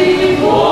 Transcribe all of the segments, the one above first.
Holy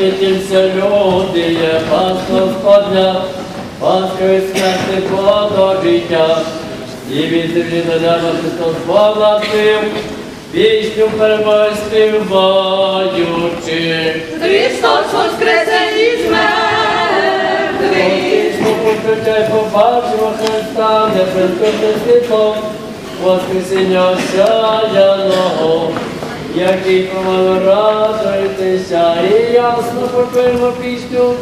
день люди, є Пасха Господня, Пасхою смерти плода життя, і від землі до неба Христос благословив, пісню перебою співаючи. Христос воскресе із мертвих. Почуття й побачимо Христа, не прискорне світло, Воскресіння осяяного, який помало радуйтеся, і ясно попивну пісню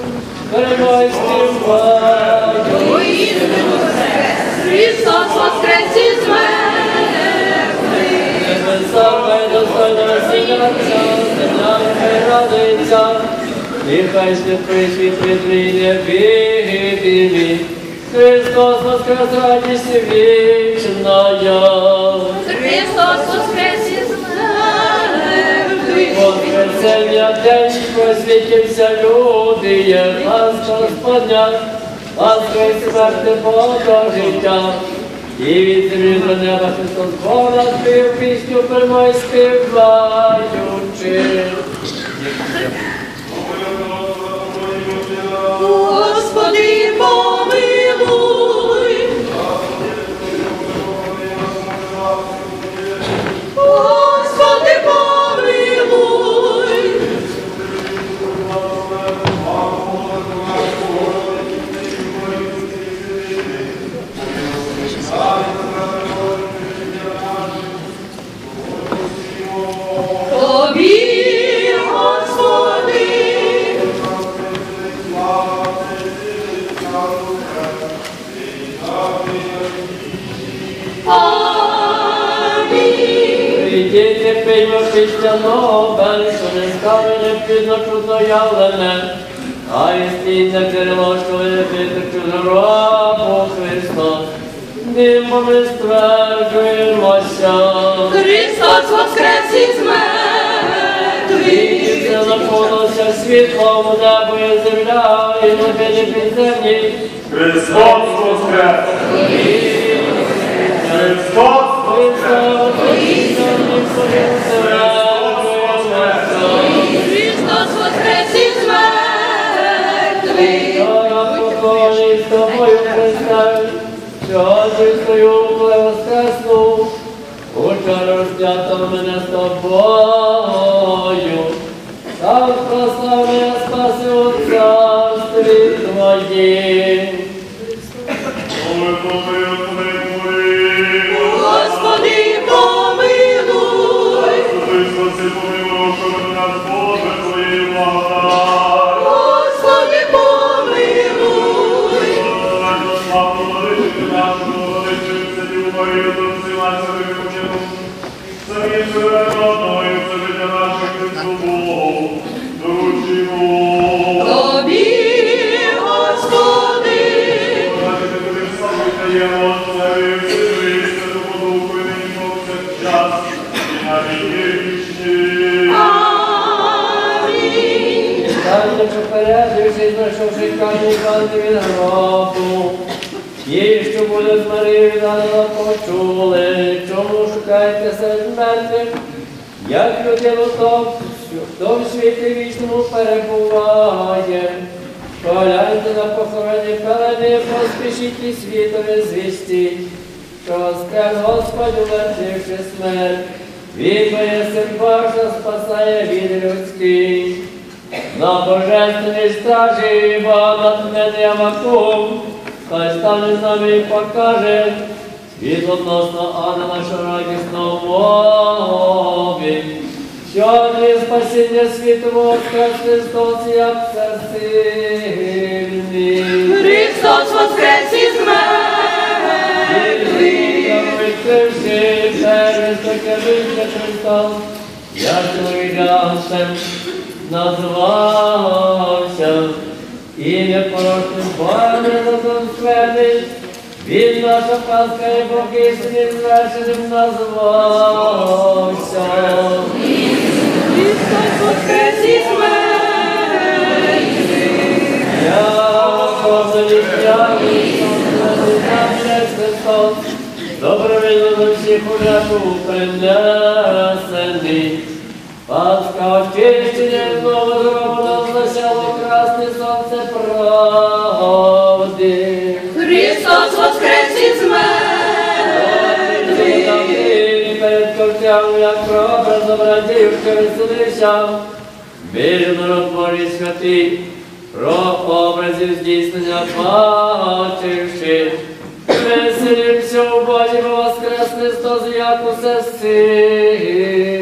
перемай співати. Воїстину все, Христос воскрес із мертвих. Небеса достойно сіляться, нами радується, і хай святий світ відміє біги мій. Христос воскрес радість вічна я. Христос воскрес Воскресення день просвітився люди, є Пасха Господня, Пасха смерти Бога життя. І від землі до неба Христос Бога спів пісню прямой співаючи. Господи, помилуй. Єпистя Нобенсу, не скажене пізно чудно явлене, а істинне переможко випитку рабу Христос. Димо ми стверджуємося. Христос воскрес із мертвих. І це наповнилося світлом у небо і земля, і глибині підземні. Христос воскрес! Христос воскрес! Yes. Ті, що буде з Марією почули, чому шукаєте серед мертвих, як людину то, хто в світі вічному перебуває. Погляньте на похороні пелени, поспішіть і світові звістіть, що воскрес Господь умертвивши смерть. Він моє син Божа спасає від людський. На божественній стражі Бога натхнений Авакум, хай стане з нами і покаже світ относно ангела, що радісно мові. Що для спасіння світу воскрес Христос, як всесильний. Христос воскрес із Христос, я чоловікам назвався, ім'я порожним Богом разом святий, він наша Пасха і істинним звершеним назвався. Христос воскрес із мертвих. Я позавітяю, Христос, добровільно до всіх уряду принесений. Пасха очищення знову зроблено засяло красне сонце правди. Перед як прообразом радів, що веселився, вірю народ Божий святий, про образів здійснення бачивши, Веселимся у Божі, бо воскрес Христос, як усе сильний.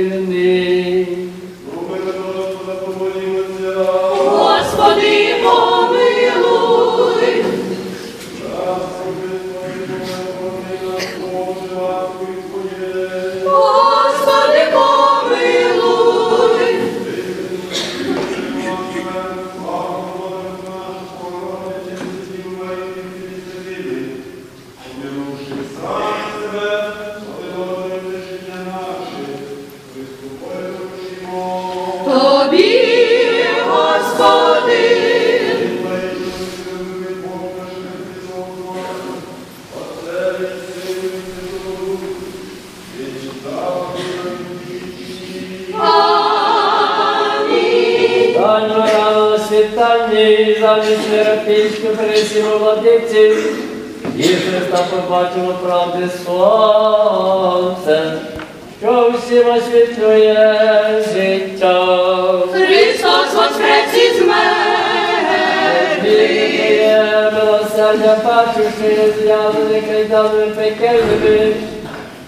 Побачило правди сонце, що всім освітлює життя. Христос воскрес із мертвих. Милосердя, бачивши зв'язаних кайданами пекельними,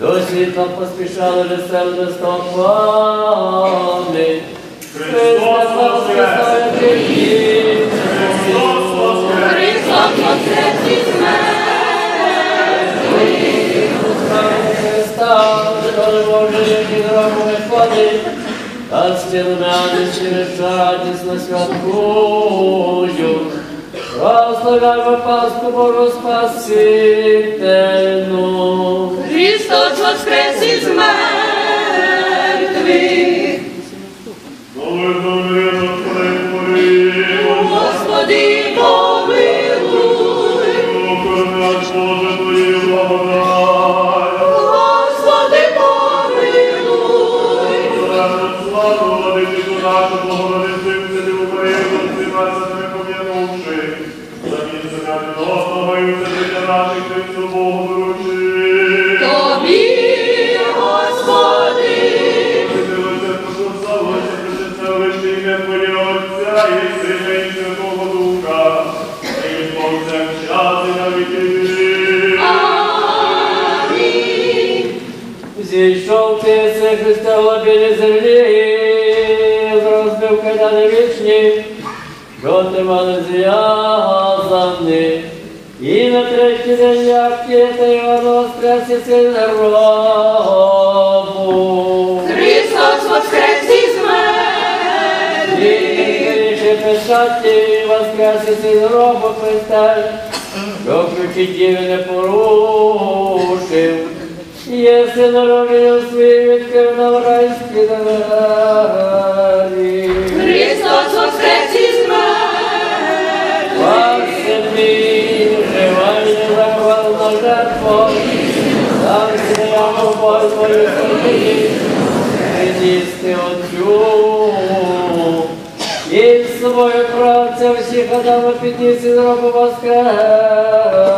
до світла поспішали веселими стопами. Христос воскрес! Христос воскрес! Христос воскрес із мертвих. Радісно святкую. Прославляємо Пасху Божу Спасительну. Христос воскрес Зійшов ти, це Христа в землі, зрозбив кайдани вічні, що ти мали зв'язані. І на третій день, як та Іван воскрес і син гробу. Христос воскрес із мертвих. Більше печаті воскрес і син гробу Христа, що ключі діви не порушив. Єси народив свій відкрив нам райські двері. Христос воскрес із мертвих. Спасибі, живальне захвална жертва, там сіямо Бог твою собі, приністи Отцю. І свою працю всіх Адама підніс і зробив воскресши.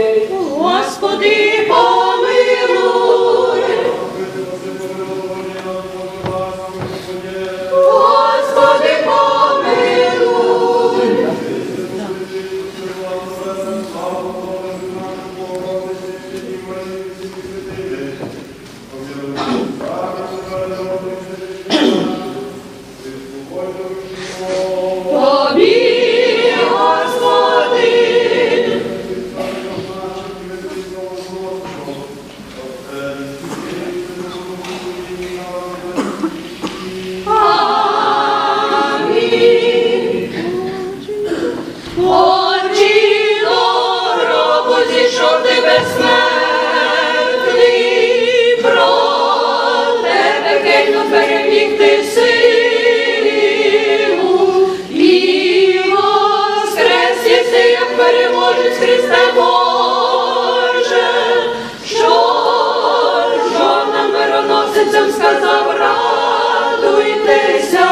сказав, радуйтеся,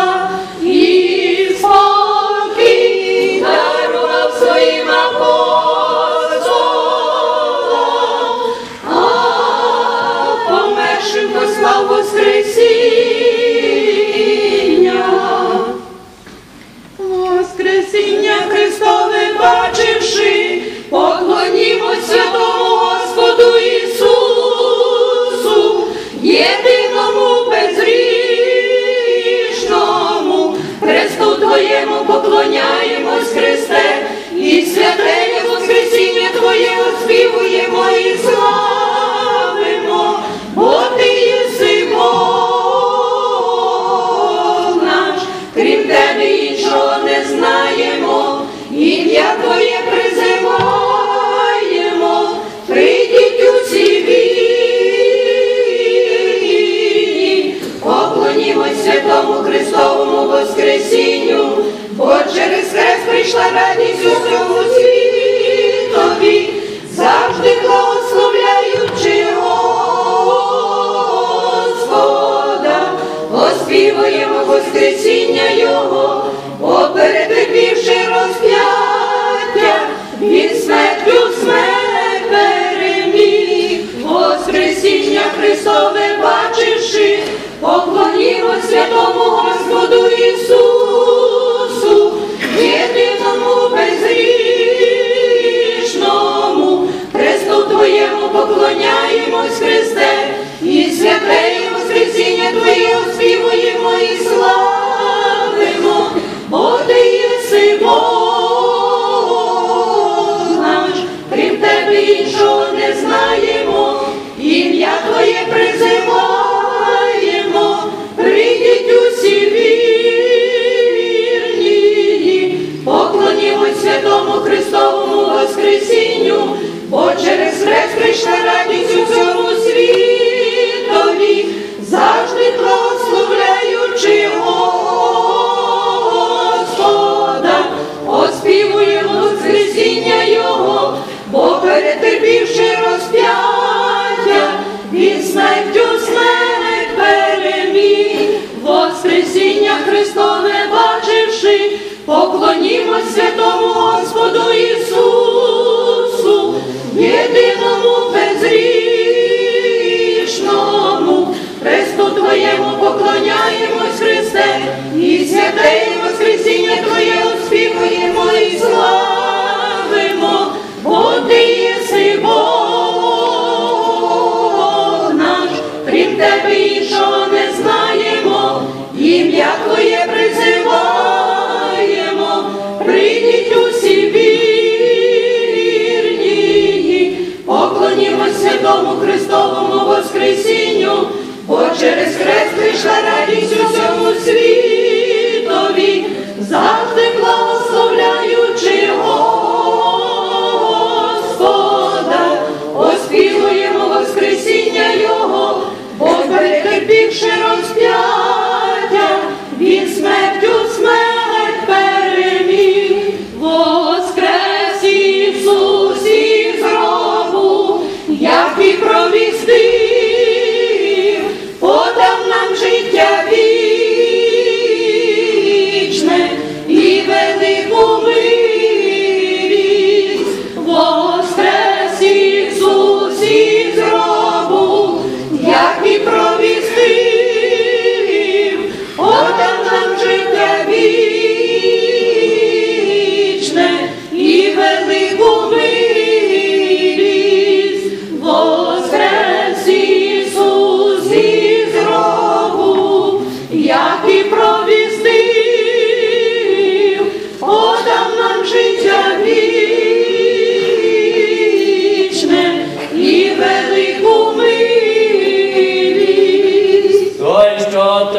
усьому світові, завжди благословляючи Господа, оспівуємо Воскресіння Його, бо розп'яття, він смертю смерть Воскресіння Христове бачивши, поклонімо святому Господу Ісусу, поклоняємось, Христе, і святе Воскресіння Твоє бачивши, поклонімось святому Господу Ісусу, єдиному безрішному, Христу Твоєму поклоняємось, Христе, і святе Воскресіння Твоє успіхуємо і славимо, Христовому Воскресінню, бо через хрест прийшла радість усьому світові, завжди благословляючи Господа, оспівуємо Воскресіння Його, бо перетерпівши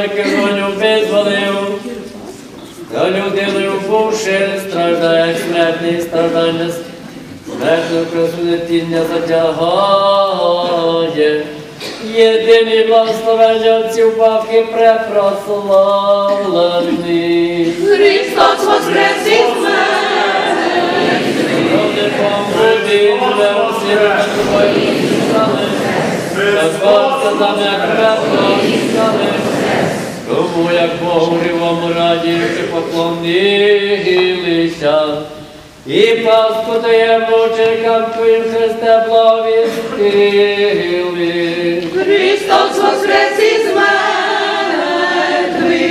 таки волю визволив, та людиною бувши, страждає смертний страждання, смертну красу нетіння затягає. Єдиний благословення отців бабки препрославлений. Христос воскрес мертвих. Люди помилуй, живе усі тобою стали. Господь як пекло стали. Тому як Богу рівому радіючи поклонилися. І Пасху даємо чекам Твоїм Христе благовістили. Христос воскрес із мертвих.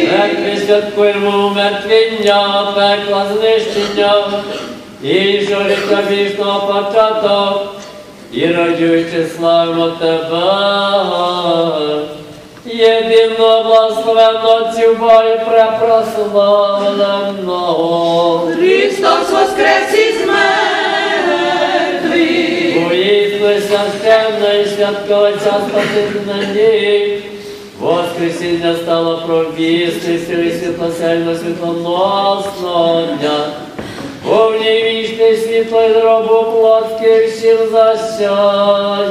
Як ми святкуємо мертвіння, пекла знищення, і що життя вічного початок, і радіючи славимо Тебе. Єдино благословенно цюба і препрославленого. Христос воскрес із мертвих. Поїздили священна і святковиця спасительна дій. Воскресіння стало провісти сили світлосельно світлоносного дня. Повні вічне світло із робу плотких сіл засяяло.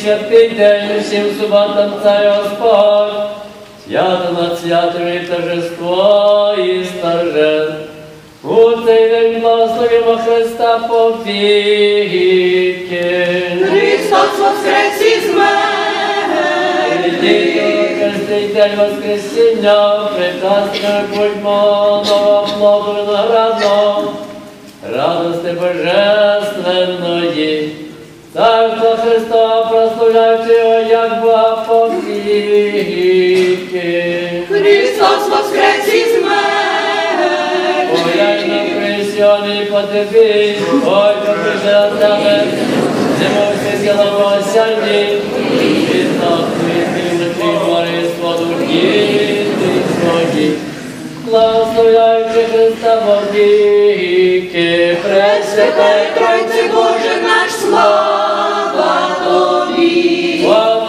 Святий день усім суботам цей Господь, свято над святами торжество і старжен. У цей день благословимо Христа повіки. Христос воскрес із мертвих. Христий день Воскресіння, прекрасною будьмо нового плоду виноградного, радости божественної, Царство Христова прославляючи його, як Бога повіки. Христос воскрес із Поглянь на мертвих. присьони ой, попише на тебе, зимовці головою осянні, відносний спільночий твориство душі свої, благословляючи Христа вовіки, Пресвятая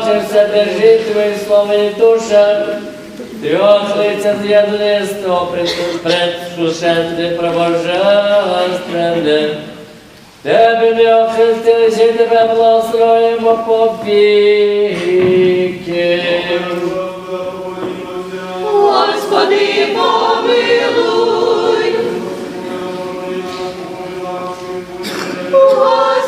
Держи твої слови душа, трьох лиця з'єдництво предшушенне пробожественне. Тебе не охрестилися, і тебе благословимо повіки. Господи, помилуй. Господи,